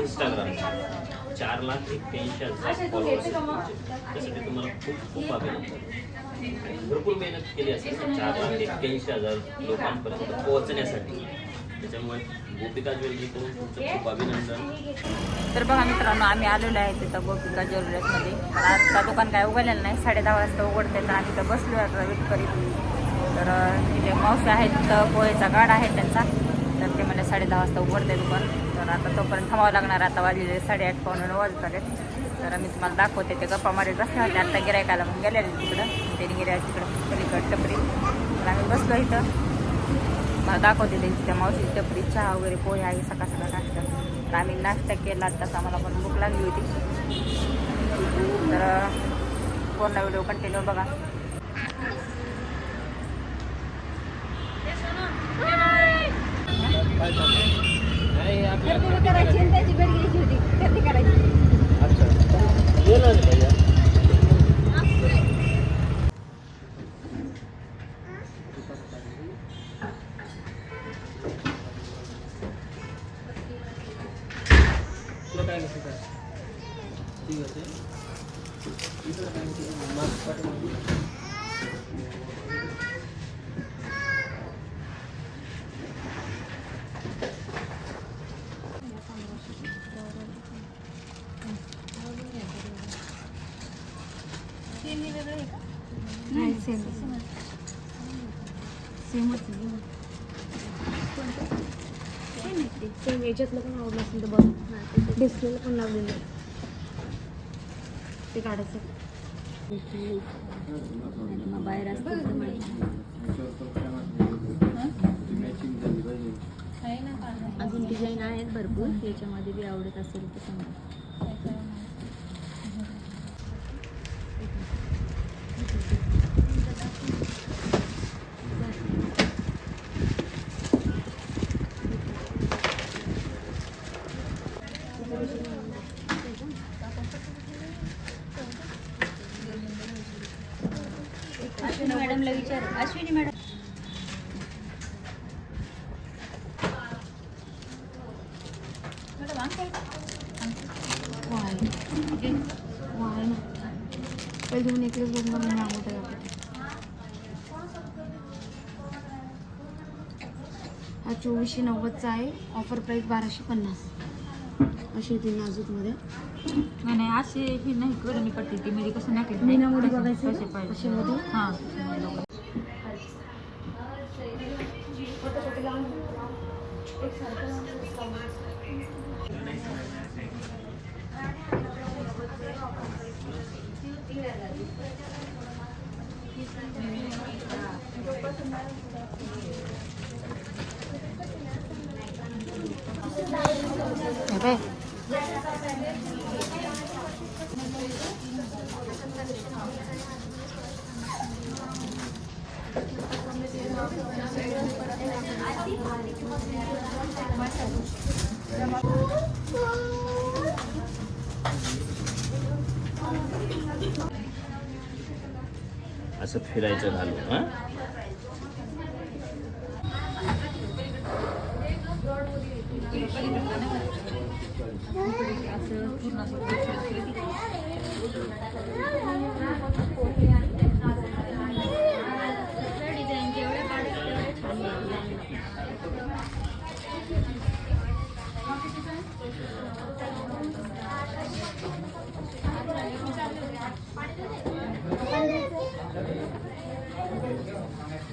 Instagram चार लाख एक्क्याऐंशी हजार फॉलोअर्स त्यासाठी तुम्हाला खूप खूप अभिनंदन. भरपूर मेहनत केली असेल. चार लाख एक्क्याऐंशी हजार लोकांपर्यंत पोहोचण्यासाठी. त्याच्यामुळे गोपिका ज्वेलरी करून तुमचं खूप अभिनंदन. तर बघा मित्रांनो आम्ही आलेलो आहे तिथं गोपिका ज्वेलर्समध्ये. तर आता दुकान काय उघडलेलं नाही. साडे दहा वाजता उघडते तर आम्ही इथं बसलो आहे वेट करीत तर तिथे मावशी आहेत तिथं पोहेचा गाड आहे त्यांचा. तर ते मला साडे दहा वाजता उघडते दुकान. तर आता तोपर्यंत थांबावं लागणार आता वाजलेले साडेआठ पावणे नऊ वाजत आले तर मी तुम्हाला दाखवते ते गप्पा मारीत बसले होते. आता गिरायकाला मग गेलेले तिकडं. ते गिरायक तिकडं पलीकड टपरी. तर आम्ही बसलो इथं. मला दाखवते त्यांची त्या मावशी टपरी चहा वगैरे पोहे आहे सकाळ सकाळ नाश्ता. तर आम्ही नाश्ता केला तसा आम्हाला पण भूक लागली होती. तर पूर्ण व्हिडिओ कंटिन्यू बघा. करायची आणि त्याची भेट घ्यायची होती खरेदी करायची नाही सेम सेमच सेम याच्यातलं पण आवडलं असेल तर बघ. डिस्प्लेला पण लावलेलं ते काढायचं. मग बाहेर असतं. अजून डिझाईन आहेत भरपूर. याच्यामध्ये बी आवडत असेल तर सांगा. अश्विनी मॅडमला विचार. अश्विनी मॅडम. पहिले दोन नेकलेस बघून मला हा चोवीसशे नव्वदचा आहे. ऑफर प्राईस बाराशे पन्नास. अशी ती नाजूकमध्ये नाही असे ही नाही करून पडते ती म्हणजे कसं नाही मीनामध्ये बघायचं? पाहिजे कशामध्ये? हां असं फिरायचं घालून हां?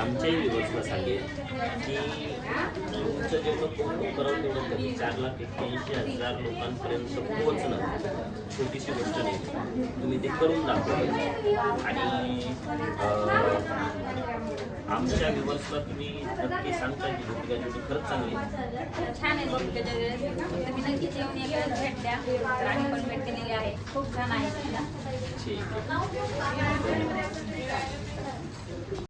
आमच्याही व्ह्युअर्सला सांगेन की तुमचं जेवढं कौतुक करावं तेवढं कमी चार लाख एक्क्याऐंशी हजार लोकांपर्यंत पोहोचणं छोटीशी गोष्ट नाही. तुम्ही ते करून दाखवा. आणि आमच्या व्ह्युअर्सला तुम्ही नक्की सांगता की गोपिका ज्योती खरंच चांगली. छान आहे त्याच्या तुम्ही नक्कीच येऊन एकदा भेट द्या. आम्ही पण भेट दिलेली आहे. खूप छान आहे ठीक आहे.